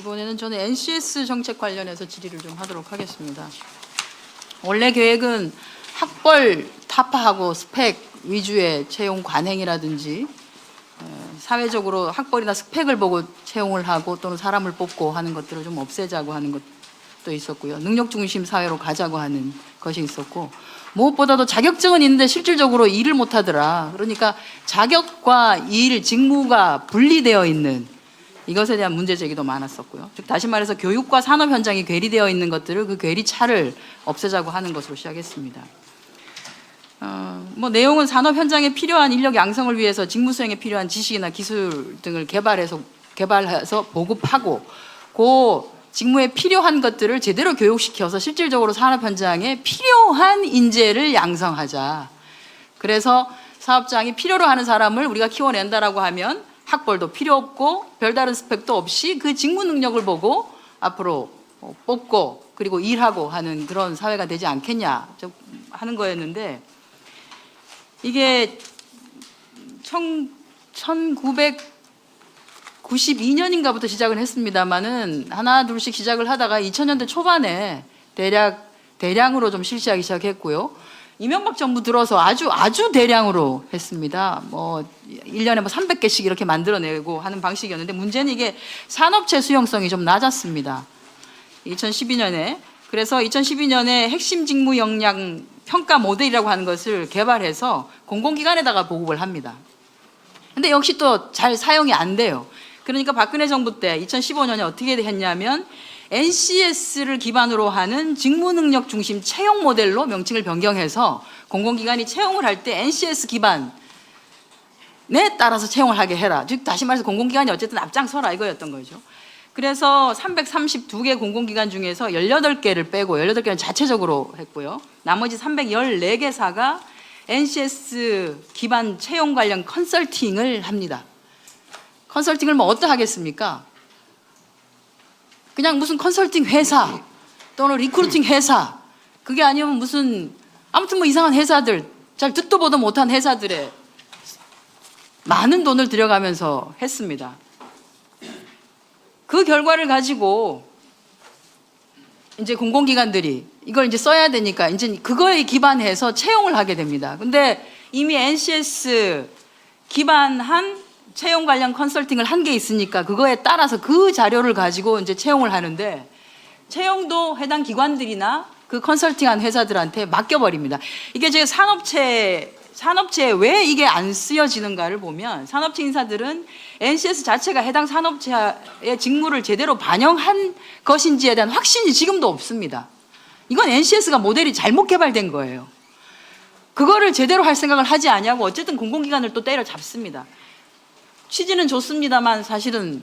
이번에는 저는 NCS 정책 관련해서 질의를 좀 하도록 하겠습니다. 원래 계획은 학벌 타파하고 스펙 위주의 채용 관행이라든지 어, 사회적으로 학벌이나 스펙을 보고 채용을 하고 또는 사람을 뽑고 하는 것들을 좀 없애자고 하는 것도 있었고요. 능력 중심 사회로 가자고 하는 것이 있었고 무엇보다도 자격증은 있는데 실질적으로 일을 못 하더라. 그러니까 자격과 일, 직무가 분리되어 있는 이것에 대한 문제 제기도 많았었고요. 즉 다시 말해서 교육과 산업 현장이 괴리되어 있는 것들을 그 괴리차를 없애자고 하는 것으로 시작했습니다. 어, 뭐 내용은 산업 현장에 필요한 인력 양성을 위해서 직무 수행에 필요한 지식이나 기술 등을 개발해서 개발해서 보급하고 그 직무에 필요한 것들을 제대로 교육시켜서 실질적으로 산업 현장에 필요한 인재를 양성하자. 그래서 사업장이 필요로 하는 사람을 우리가 키워낸다라고 하면 학벌도 필요 없고 별다른 스펙도 없이 그 직무 능력을 보고 앞으로 어, 뽑고 그리고 일하고 하는 그런 사회가 되지 않겠냐 저- 하는 거였는데 이게 1992년인가부터 시작을 했습니다마는 하나 둘씩 시작을 하다가 2000년대 초반에 대략 대량으로 좀 실시하기 시작했고요. 이명박 정부 들어서 아주 아주 대량으로 했습니다. 뭐 1년에 뭐 300개씩 이렇게 만들어내고 하는 방식이었는데 문제는 이게 산업체 수용성이 좀 낮았습니다. 2012년에 그래서 2012년에 핵심 직무 역량 평가 모델이라고 하는 것을 개발해서 공공기관에다가 보급을 합니다. 근데 역시 또 잘 사용이 안 돼요. 그러니까 박근혜 정부 때 2015년에 어떻게 했냐면 NCS를 기반으로 하는 직무 능력 중심 채용 모델로 명칭을 변경해서 공공기관이 채용을 할 때 NCS 기반 에 따라서 채용을 하게 해라. 즉 다시 말해서 공공기관이 어쨌든 앞장서라 이거였던 거죠. 그래서 332개 공공기관 중에서 18개를 빼고 18개는 자체적으로 했고요. 나머지 314개사가 NCS 기반 채용 관련 컨설팅을 합니다. 컨설팅을 뭐 어떠 하겠습니까? 그냥 무슨 컨설팅 회사 또는 리크루팅 회사 그게 아니면 무슨 아무튼 뭐 이상한 회사들 잘 듣도 보도 못한 회사들에 많은 돈을 들여가면서 했습니다. 그 결과를 가지고 이제 공공기관들이 이걸 이제 써야 되니까 이제 그거에 기반해서 채용을 하게 됩니다. 근데 이미 NCS 기반한 채용 관련 컨설팅을 한 게 있으니까 그거에 따라서 그 자료를 가지고 이제 채용을 하는데 채용도 해당 기관들이나 그 컨설팅한 회사들한테 맡겨버립니다. 이게 제 산업체 산업체에 왜 이게 안 쓰여지는가를 보면 산업체 인사들은 NCS 자체가 해당 산업체의 직무를 제대로 반영한 것인지에 대한 확신이 지금도 없습니다. 이건 NCS가 모델이 잘못 개발된 거예요. 그거를 제대로 할 생각을 하지 않냐고 어쨌든 공공기관을 또 때려잡습니다. 취지는 좋습니다만 사실은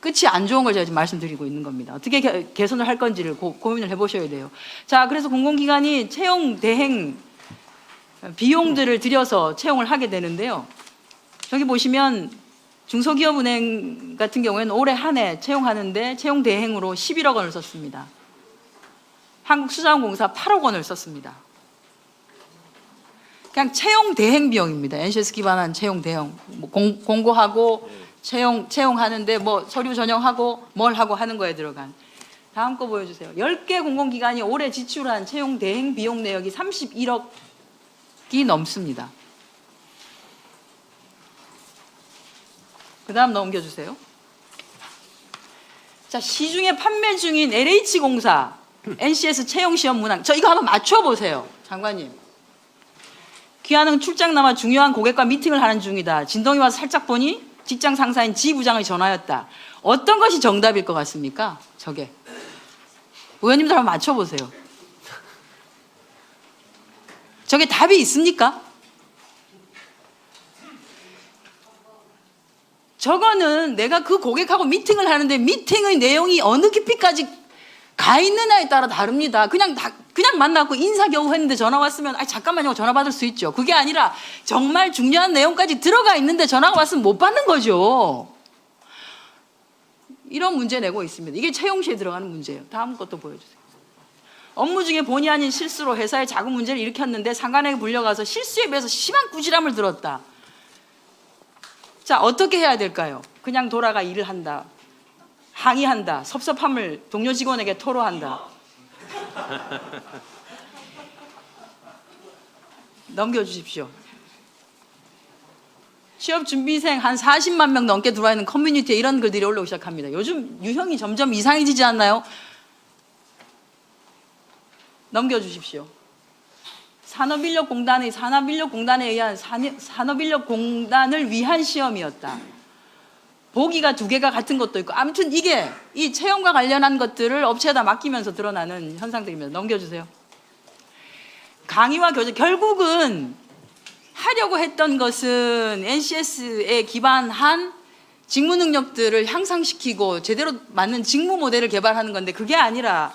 끝이 안 좋은 걸 제가 지금 말씀드리고 있는 겁니다. 어떻게 개- 개선을 할 건지를 고, 고민을 해보셔야 돼요. 자, 그래서 공공기관이 채용 대행 비용들을 들여서 채용을 하게 되는데요. 저기 보시면 중소기업은행 같은 경우에는 올해 한 해 채용하는데 채용 대행으로 11억 원을 썼습니다. 한국수자원공사 8억 원을 썼습니다. 그냥 채용 대행 비용입니다. NCS 기반한 채용 대행 뭐 공, 공고하고 채용 채용하는데 뭐 서류 전형하고 뭘 하고 하는 거에 들어간 다음 거 보여주세요. 10개 공공기관이 올해 지출한 채용 대행 비용 내역이 31억이 넘습니다. 그 다음 넘겨주세요. 자, 시중에 판매 중인 LH공사 NCS 채용시험 문항. 저 이거 한번 맞춰보세요. 장관님. 귀하는 출장 남아 중요한 고객과 미팅을 하는 중이다. 진동이 와서 살짝 보니 직장 상사인 지 부장의 전화였다. 어떤 것이 정답일 것 같습니까? 저게. 의원님들 한번 맞춰보세요. 저게 답이 있습니까? 저거는 내가 그 고객하고 미팅을 하는데 미팅의 내용이 어느 깊이까지 가 있느냐에 따라 다릅니다. 그냥 다, 그냥 만나고 인사 겨우 했는데 전화 왔으면 아 잠깐만요 전화 받을 수 있죠. 그게 아니라 정말 중요한 내용까지 들어가 있는데 전화가 왔으면 못 받는 거죠. 이런 문제 내고 있습니다. 이게 채용시에 들어가는 문제예요. 다음 것도 보여주세요. 업무 중에 본의 아닌 실수로 회사에 작은 문제를 일으켰는데 상관에게 불려가서 실수에 비해서 심한 꾸지람을 들었다. 자 어떻게 해야 될까요? 그냥 돌아가 일을 한다. 항의한다. 섭섭함을 동료 직원에게 토로한다. 넘겨주십시오. 취업 준비생 한 40만 명 넘게 들어와 있는 커뮤니티에 이런 글들이 올라오기 시작합니다. 요즘 유형이 점점 이상해지지 않나요? 넘겨주십시오. 산업인력공단의 산업인력공단에 의한 산업인력공단을 위한 시험이었다. 보기가 두 개가 같은 것도 있고 아무튼 이게 이 채용과 관련한 것들을 업체에다 맡기면서 드러나는 현상들입니다. 넘겨주세요. 강의와 교재 결국은 하려고 했던 것은 NCS에 기반한 직무 능력들을 향상시키고 제대로 맞는 직무 모델을 개발하는 건데 그게 아니라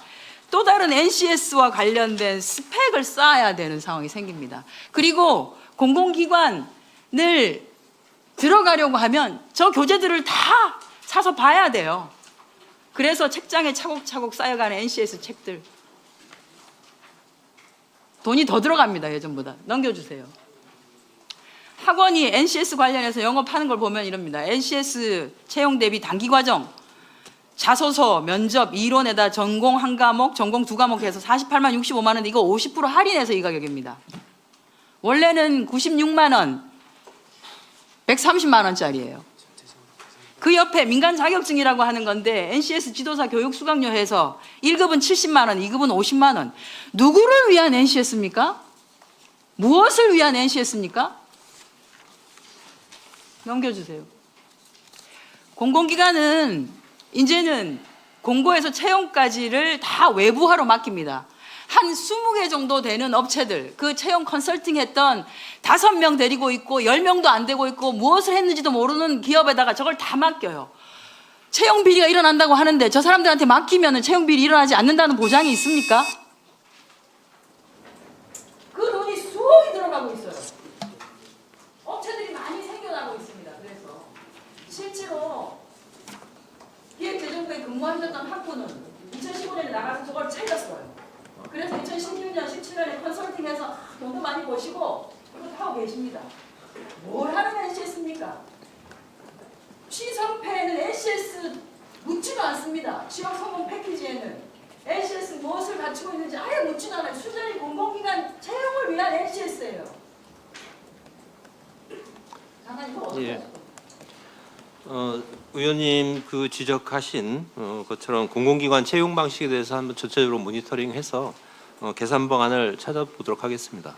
또 다른 NCS와 관련된 스펙을 쌓아야 되는 상황이 생깁니다. 그리고 공공기관을 들어가려고 하면 저 교재들을 다 사서 봐야 돼요. 그래서 책장에 차곡차곡 쌓여가는 NCS 책들. 돈이 더 들어갑니다, 예전보다. 넘겨주세요. 학원이 NCS 관련해서 영업하는 걸 보면 이럽니다. NCS 채용 대비 단기 과정, 자소서, 면접, 이론에다 전공 한 과목, 전공 두 과목 해서 48만 65만 원, 이거 50% 할인해서 이 가격입니다. 원래는 96만 원, 130만 원짜리예요. 그 옆에 민간 자격증이라고 하는 건데 NCS 지도사 교육 수강료 해서 1급은 70만 원, 2급은 50만 원. 누구를 위한 NCS입니까? 무엇을 위한 NCS입니까? 넘겨주세요. 공공기관은 이제는 공고에서 채용까지를 다 외부화로 맡깁니다. 한 20개 정도 되는 업체들, 그 채용 컨설팅 했던 5명 데리고 있고 10명도 안 되고 있고 무엇을 했는지도 모르는 기업에다가 저걸 다 맡겨요. 채용 비리가 일어난다고 하는데 저 사람들한테 맡기면 채용 비리 일어나지 않는다는 보장이 있습니까? 그 돈이 수억이 들어가고 있어요. 업체들이 많이 생겨나고 있습니다. 그래서 실제로 기획재정부에 근무하셨던 학부는 2015년에 나가서 저걸 찾았어요. 그래서 2016년, 17년에 컨설팅해서 돈도 많이 버시고 이거 하고 계십니다. 뭘 하는 NCS입니까? 취성패에는 NCS 묻지도 않습니다. 취업 성공 패키지에는 NCS 무엇을 갖추고 있는지 아예 묻지도 않아요. 수자리 공공기관 채용을 위한 NCS예요. 장관님 그거 어떻게 예. 어, 의원님 그 지적하신 어, 것처럼 공공기관 채용 방식에 대해서 한번 전체적으로 모니터링해서 어, 개선 방안을 찾아보도록 하겠습니다.